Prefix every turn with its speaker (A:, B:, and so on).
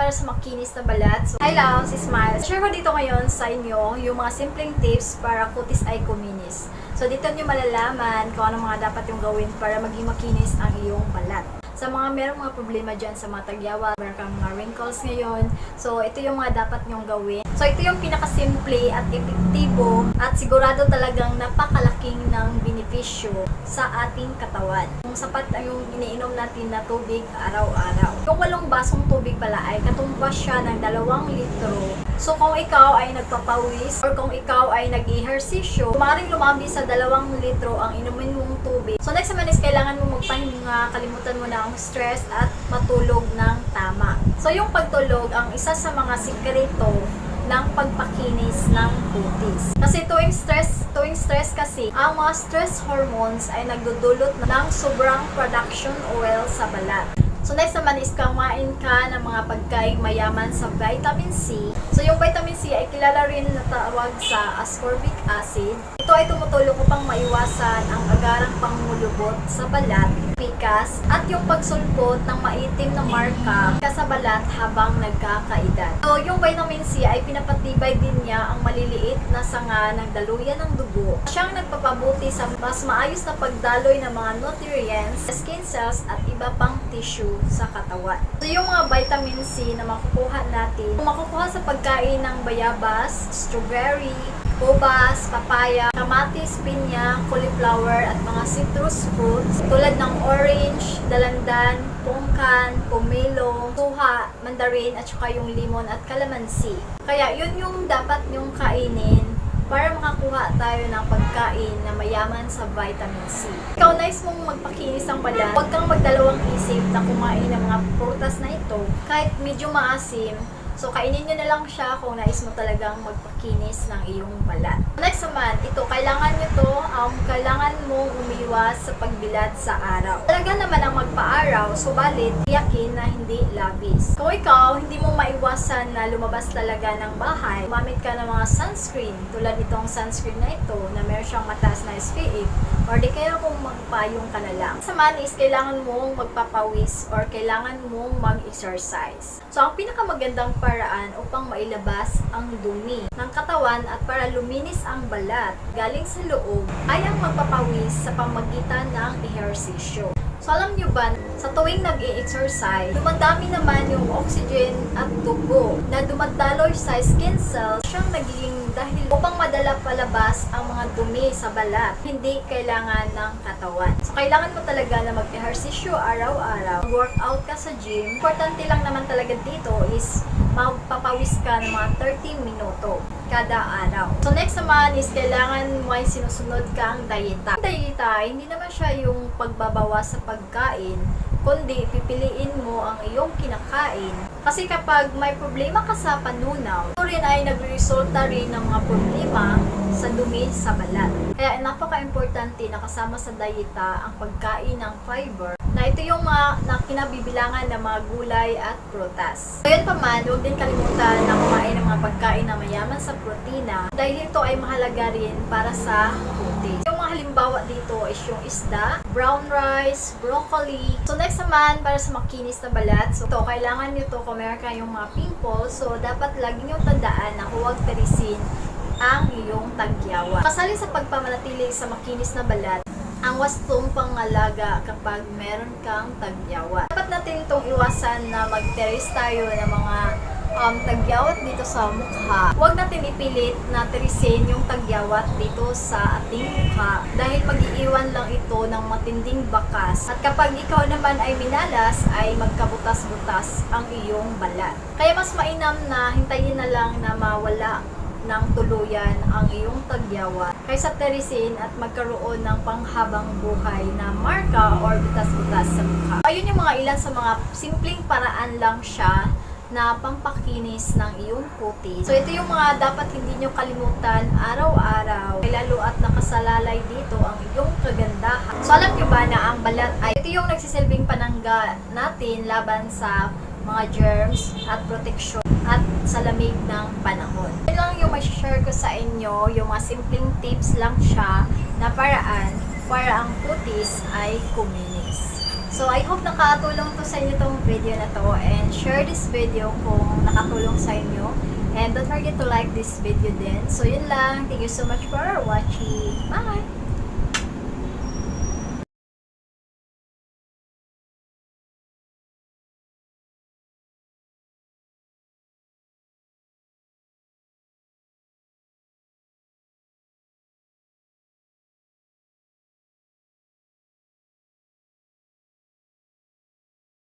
A: para sa makinis na balat. So, hi love, si Smile. Share ko dito ngayon sa inyo yung mga simpleng tips para kutis ay kuminis. So, dito nyo malalaman kung ano mga dapat yung gawin para maging makinis ang iyong balat. Sa mga merong mga problema dyan sa mga tagyawa, meron kang mga wrinkles ngayon. So, ito yung mga dapat nyong gawin. So, ito yung pinakasimple at epektibo at sigurado talagang napakalaking ng benepisyo sa ating katawan. Kung sapat ang yung iniinom natin na tubig araw-araw. Yung walong basong tubig pala ay katumbas siya ng dalawang litro. So, kung ikaw ay nagpapawis or kung ikaw ay nag-ehersisyo, maaaring lumabi sa dalawang litro ang inumin mong tubig. So, next naman is kailangan mo magpahinga, kalimutan mo na ang stress at matulog ng tama. So, yung pagtulog ang isa sa mga sikreto ng pagpakinis ng kutis. Kasi tuwing stress, tuwing stress kasi, ang mga stress hormones ay nagdudulot ng sobrang production oil sa balat. So next naman is kumain ka ng mga pagkain mayaman sa vitamin C. So yung vitamin C ay kilala rin na tawag sa ascorbic acid. Ito ay tumutulong upang maiwasan ang agarang pangulubot sa balat, pikas, at yung pagsulpot ng maitim na marka sa balat habang nagkakaedad. So yung vitamin C ay pinapatibay din niya ang maliliit na sanga ng daluyan ng dugo. Siyang nagpapabuti sa mas maayos na pagdaloy ng mga nutrients, skin cells at iba pang tissue sa katawan. So yung mga vitamin C na makukuha natin, makukuha sa pagkain ng bayabas, strawberry, ubas, papaya, kamatis, pinya, cauliflower at mga citrus fruits tulad ng orange, dalandan, pungkan, pomelo, tuha, mandarin at saka yung limon at kalamansi. Kaya yun yung dapat nyong kainin para makakuha tayo ng pagkain na mayaman sa vitamin C. Ikaw nice mong magpakinis ng balat, huwag kang magdalawang isip na kumain ng mga prutas na ito kahit medyo maasim So, kainin nyo na lang siya kung nais mo talagang magpakinis ng iyong balat. Next naman, ito, kailangan nyo to, um, kailangan mo umiwas sa pagbilad sa araw. Talaga naman ang magpa-araw, subalit, tiyakin na hindi labis. Kung ikaw, hindi mo maiwasan na lumabas talaga ng bahay, gumamit ka ng mga sunscreen, tulad itong sunscreen na ito, na meron siyang mataas na SPF, or di kaya kung magpayong ka na lang. Sa man is, kailangan mong magpapawis or kailangan mong mag-exercise. So, ang pinakamagandang paraan upang mailabas ang dumi ng katawan at para luminis ang balat galing sa loob ay ang magpapawis sa pamagitan ng ehersisyo. So alam nyo ba, sa tuwing nag exercise dumadami naman oxygen at dugo na dumadaloy sa skin cells, siyang nagiging dahil upang madala palabas ang mga dumi sa balat, hindi kailangan ng katawan. So kailangan mo talaga na mag-ehersisyo araw-araw, workout ka sa gym. Importante lang naman talaga dito is magpapawis ka ng mga 30 minuto kada araw. So next naman is kailangan mo ay sinusunod dieta. Ang dieta, hindi naman siya yung pagbabawas sa pagkain, kundi pipiliin mo ang iyong kinakain. Kasi kapag may problema ka sa panunaw, ito rin ay nagresulta rin ng mga problema sa dumi sa balat. Kaya napaka-importante na kasama sa dieta ang pagkain ng fiber na ito yung mga na kinabibilangan ng mga gulay at prutas. Ngayon pa man, huwag din kalimutan na kumain ng mga pagkain na mayaman sa protina dahil ito ay mahalaga rin para sa kutis. Yung mga halimbawa dito is yung isda, brown rice, broccoli. So next naman, para sa makinis na balat, so ito, kailangan nyo to kung meron kayong mga pimples, so dapat lagi nyo tandaan na huwag terisin ang iyong tagyawa. Kasali sa pagpamanatili sa makinis na balat, ang wastong pangalaga kapag meron kang tagyawa. Dapat natin itong iwasan na magteres tayo ng mga um, tagyawat dito sa mukha. Huwag natin ipilit na terisin yung tagyawat dito sa ating mukha dahil mag-iiwan lang ito ng matinding bakas. At kapag ikaw naman ay minalas, ay magkabutas-butas ang iyong balat. Kaya mas mainam na hintayin na lang na mawala ng tuluyan ang iyong tagyawa kaysa terisin at magkaroon ng panghabang buhay na marka or butas-butas sa mukha. Ayun yung mga ilan sa mga simpleng paraan lang siya na pampakinis ng iyong puti. So ito yung mga dapat hindi nyo kalimutan araw-araw. Lalo at nakasalalay dito ang iyong kagandahan. So alam nyo ba na ang balat ay ito yung nagsisilbing panangga natin laban sa mga germs at protection at sa lamig ng panahon. Yun lang share ko sa inyo, yung mga simpleng tips lang siya na paraan para ang putis ay kuminis. So, I hope nakatulong to sa inyo tong video na to and share this video kung nakatulong sa inyo. And don't forget to like this video din. So, yun lang. Thank you so much for watching.